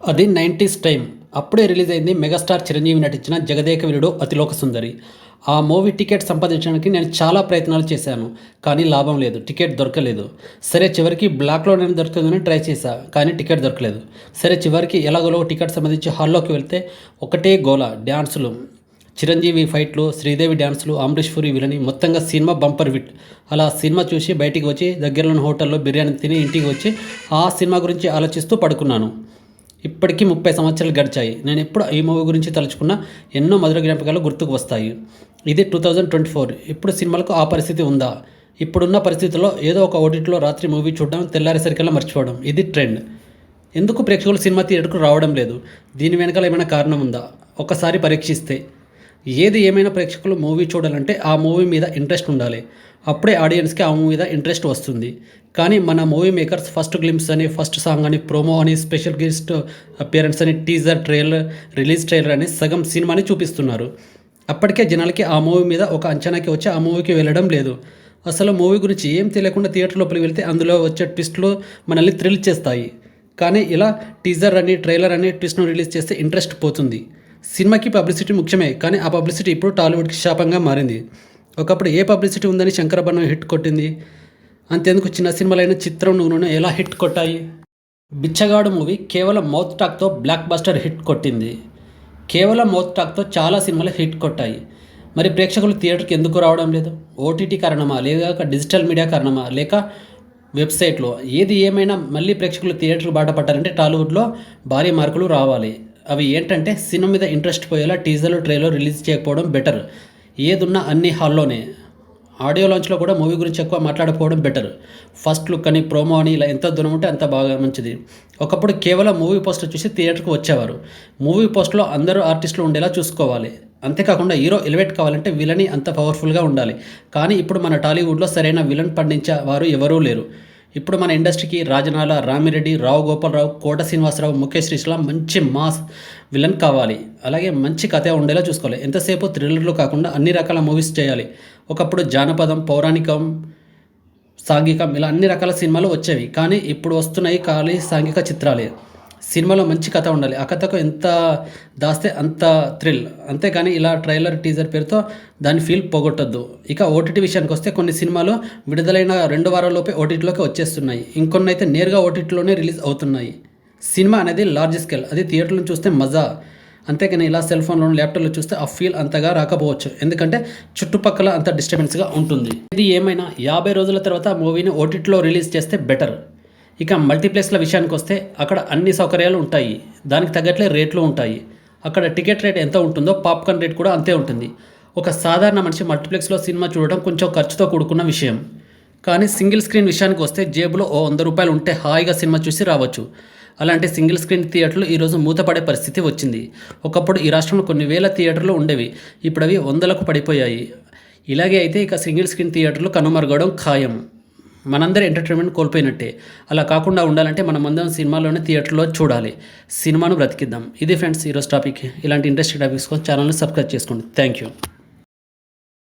అది nineties time. అప్పుడే release అయింది మెగాస్టార్ చిరంజీవి నటించిన జగదేక వీరుడు అతిలోక సుందరి. ఆ మూవీ టికెట్ సంపాదించడానికి నేను చాలా ప్రయత్నాలు చేశాను కానీ లాభం లేదు టికెట్ దొరకలేదు. సరే చివరికి బ్లాక్లో నేను దొరుకుతుందని ట్రై చేశా కానీ టికెట్ దొరకలేదు. సరే చివరికి ఎలాగోలో టికెట్ సంబంధించి హాల్లోకి వెళ్తే ఒకటే గోల డ్యాన్సులు. చిరంజీవి ఫైట్లు శ్రీదేవి డ్యాన్సులు అమరీష్ పూరి విలని మొత్తంగా సినిమా బంపర్ విట్ అలా సినిమా చూసి బయటికి వచ్చి దగ్గరలోని హోటల్లో బిర్యానీ తిని ఇంటికి వచ్చి ఆ సినిమా గురించి ఆలోచిస్తూ పడుకున్నాను. ఇప్పటికీ ముప్పై సంవత్సరాలు గడిచాయి. నేను ఎప్పుడు ఈ మూవీ గురించి తలుచుకున్నా ఎన్నో మధుర జ్ఞాపకాలు గుర్తుకు వస్తాయి. ఇది టూ థౌజండ్ ట్వంటీ ఫోర్. ఇప్పుడు సినిమాలకు ఆ పరిస్థితి ఉందా? ఇప్పుడున్న పరిస్థితుల్లో ఏదో ఒక ఓటీటీలో రాత్రి మూవీ చూడడం తెల్లారేసరికల్లా మర్చిపోవడం ఇది ట్రెండ్. ఎందుకు ప్రేక్షకులు సినిమా థియేటర్కు రావడం లేదు? దీని వెనకాల ఏమైనా కారణం ఉందా? ఒకసారి పరీక్షిస్తే. ఏది ఏమైనా ప్రేక్షకులు మూవీ చూడాలంటే ఆ మూవీ మీద ఇంట్రెస్ట్ ఉండాలి. అప్పుడే ఆడియన్స్కి ఆ మూవీ మీద ఇంట్రెస్ట్ వస్తుంది. కానీ మన మూవీ మేకర్స్ ఫస్ట్ గ్లిమ్స్ అని ఫస్ట్ సాంగ్ అని ప్రోమో అని స్పెషల్ గెస్ట్ అపియరెన్స్ అని టీజర్ ట్రైలర్ రిలీజ్ ట్రైలర్ అని సగం సినిమాని చూపిస్తున్నారు. అప్పటికే జనాలకి ఆ మూవీ మీద ఒక అంచనాకి వచ్చి ఆ మూవీకి వెళ్ళడం లేదు. అసలు మూవీ గురించి ఏం తెలియకుండా థియేటర్ లోపలికి వెళ్తే అందులో వచ్చే ట్విస్ట్లు మనల్ని థ్రిల్ చేస్తాయి. కానీ ఇలా టీజర్ అని ట్రైలర్ అని ట్విస్ట్ను రిలీజ్ చేస్తే ఇంట్రెస్ట్ పోతుంది. సినిమాకి పబ్లిసిటీ ముఖ్యమే కానీ ఆ పబ్లిసిటీ ఇప్పుడు టాలీవుడ్కి శాపంగా మారింది. ఒకప్పుడు ఏ పబ్లిసిటీ ఉందని శంకరభరణం హిట్ కొట్టింది. అంతేందుకు చిన్న సినిమాలైన చిత్రం నూనె ఎలా హిట్ కొట్టాయి? బిచ్చగాడు మూవీ కేవలం మౌత్ టాక్తో బ్లాక్ బస్టర్ హిట్ కొట్టింది. కేవలం మౌత్ టాక్తో చాలా సినిమాలు హిట్ కొట్టాయి. మరి ప్రేక్షకులు థియేటర్కి ఎందుకు రావడం లేదు? ఓటీటీ కారణమా లేక డిజిటల్ మీడియా కారణమా లేక వెబ్సైట్లో? ఏది ఏమైనా మళ్ళీ ప్రేక్షకులు థియేటర్లు బాట టాలీవుడ్లో భారీ మార్కులు రావాలి. అవి ఏంటంటే సినిమా మీద ఇంట్రెస్ట్ పోయేలా టీజర్లు ట్రైలర్ రిలీజ్ చేయకపోవడం బెటర్. ఏదున్నా అన్ని హాల్లోనే. ఆడియో లాంచ్లో కూడా మూవీ గురించి ఎక్కువ మాట్లాడకపోవడం బెటర్. ఫస్ట్ లుక్ అని ప్రోమో అని ఇలా ఎంత దూరం ఉంటే అంత బాగా మంచిది. ఒకప్పుడు కేవలం మూవీ పోస్టర్ చూసి థియేటర్కి వచ్చేవారు. మూవీ పోస్ట్లో అందరూ ఆర్టిస్టులు ఉండేలా చూసుకోవాలి. అంతేకాకుండా హీరో ఎలివేట్ కావాలంటే విలని అంత పవర్ఫుల్గా ఉండాలి. కానీ ఇప్పుడు మన టాలీవుడ్లో సరైన విలన్ పండించే వారు ఎవరూ లేరు. ఇప్పుడు మన ఇండస్ట్రీకి రాజనాల రామిరెడ్డి రావు గోపాలరావు కోట శ్రీనివాసరావు ముఖేష్ శ్రీశ్లా మంచి మాస్ విలన్ కావాలి. అలాగే మంచి కథ ఉండేలా చూసుకోవాలి. ఎంతసేపు థ్రిల్లర్లు కాకుండా అన్ని రకాల మూవీస్ చేయాలి. ఒకప్పుడు జానపదం పౌరాణికం సాంఘికం ఇలా అన్ని రకాల సినిమాలు వచ్చేవి. కానీ ఇప్పుడు వస్తున్నాయి ఖాళీ సాంఘిక చిత్రాలే. సినిమాలో మంచి కథ ఉండాలి. ఆ కథకు ఎంత దాస్తే అంత థ్రిల్. అంతేకాని ఇలా ట్రైలర్ టీజర్ పేరుతో దాని ఫీల్ పోగొట్టద్దు. ఇక ఓటీటీ విషయానికి వస్తే కొన్ని సినిమాలు విడుదలైన రెండు వారాల్లోపే ఓటీటీలోకి వచ్చేస్తున్నాయి. ఇంకొన్ని అయితే నేరుగా ఓటీటీలోనే రిలీజ్ అవుతున్నాయి. సినిమా అనేది లార్జ్ స్కేల్. అది థియేటర్లో చూస్తే మజా. అంతేకాని ఇలా సెల్ ఫోన్లో ల్యాప్టాప్లో చూస్తే ఆ ఫీల్ అంతగా రాకపోవచ్చు. ఎందుకంటే చుట్టుపక్కల అంత డిస్టర్బెన్స్గా ఉంటుంది. ఇది ఏమైనా యాభై రోజుల తర్వాత మూవీని ఓటీటీలో రిలీజ్ చేస్తే బెటర్. ఇక మల్టీప్లెక్స్ల విషయానికి వస్తే అక్కడ అన్ని సౌకర్యాలు ఉంటాయి. దానికి తగ్గట్లే రేట్లు ఉంటాయి. అక్కడ టికెట్ రేట్ ఎంత ఉంటుందో పాప్కార్న్ రేట్ కూడా అంతే ఉంటుంది. ఒక సాధారణ మనిషి మల్టీప్లెక్స్లో సినిమా చూడడం కొంచెం ఖర్చుతో కూడుకున్న విషయం. కానీ సింగిల్ స్క్రీన్ విషయానికి వస్తే జేబులో ఓ వంద రూపాయలు ఉంటే హాయిగా సినిమా చూసి రావచ్చు. అలాంటి సింగిల్ స్క్రీన్ థియేటర్లు ఈరోజు మూతపడే పరిస్థితి వచ్చింది. ఒకప్పుడు ఈ రాష్ట్రంలో కొన్ని వేల థియేటర్లు ఉండేవి. ఇప్పుడు అవి వందలకు పడిపోయాయి. ఇలాగే అయితే ఇక సింగిల్ స్క్రీన్ థియేటర్లు కనుమరుగవడం ఖాయం. మనందరి ఎంటర్టైన్మెంట్ కోల్పోయినట్టే. అలా కాకుండా ఉండాలంటే మనం అందరం సినిమాలోనే థియేటర్లో చూడాలి. సినిమాను బ్రతికిద్దాం. ఇది ఫ్రెండ్స్ ఈరోజు టాపిక్ ఇలాంటి ఇంట్రెస్టింగ్ టాపిక్స్ కోసం ఛానల్ని సబ్స్క్రైబ్ చేసుకోండి. Thank you